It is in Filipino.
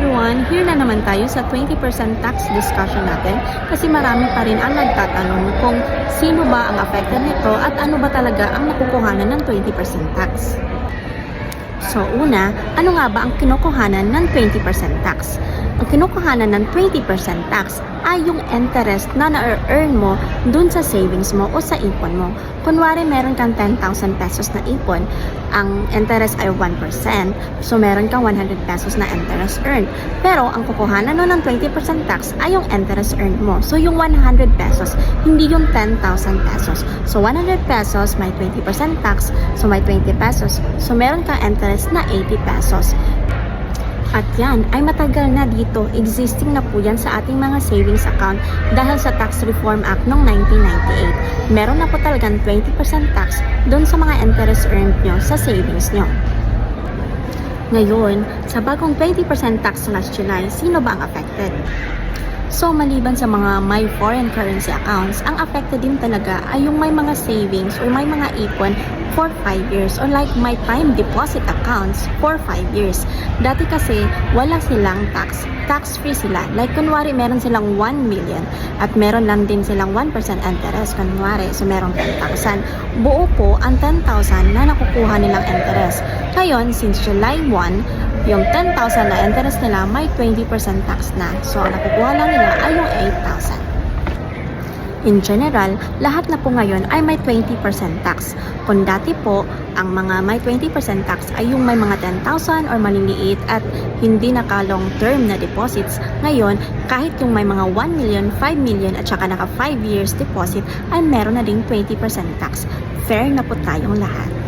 everyone! Here na naman tayo sa 20% tax discussion natin kasi marami pa rin ang nagtatanong kung sino ba ang affected nito at ano ba talaga ang nakukuhanan ng 20% tax. So una, ano nga ba ang kinukuhanan ng 20% tax? Ang kinukuhanan ng 20% tax ay yung interest na na-earn mo dun sa savings mo o sa ipon mo. Kunwari meron kang 10,000 pesos na ipon, ang interest ay 1%. So meron kang 100 pesos na interest earned. Pero ang kukuhanan no ng 20% tax ay yung interest earned mo. So yung 100 pesos, hindi yung 10,000 pesos. So 100 pesos may 20% tax, so may 20 pesos. So meron kang interest na 80 pesos. At yan ay matagal na dito, existing na po yan sa ating mga savings account dahil sa Tax Reform Act noong 1998. Meron na po talagang 20% tax doon sa mga interest earned nyo sa savings nyo. Ngayon, sa bagong 20% tax last July, sino ba ang affected? So, maliban sa mga may foreign currency accounts, ang affected din talaga ay yung may mga savings or may mga ipon for 5 years or like my time deposit accounts for 5 years. Dati kasi wala silang tax. Tax-free sila. Like kunwari meron silang 1 million at meron lang din silang 1% interest. Kunwari, so meron 10,000. Buo po ang 10,000 na nakukuha nilang interest. Ngayon, since July 1, yung 10,000 na interest nila may 20% tax na. So, ang nakukuha lang nila ay yung 8,000. In general, lahat na po ngayon ay may 20% tax. Kung dati po, ang mga may 20% tax ay yung may mga 10,000 or maliliit at hindi naka long term na deposits. Ngayon, kahit yung may mga 1 million, 5 million at saka naka 5 years deposit ay meron na ding 20% tax. Fair na po tayong lahat.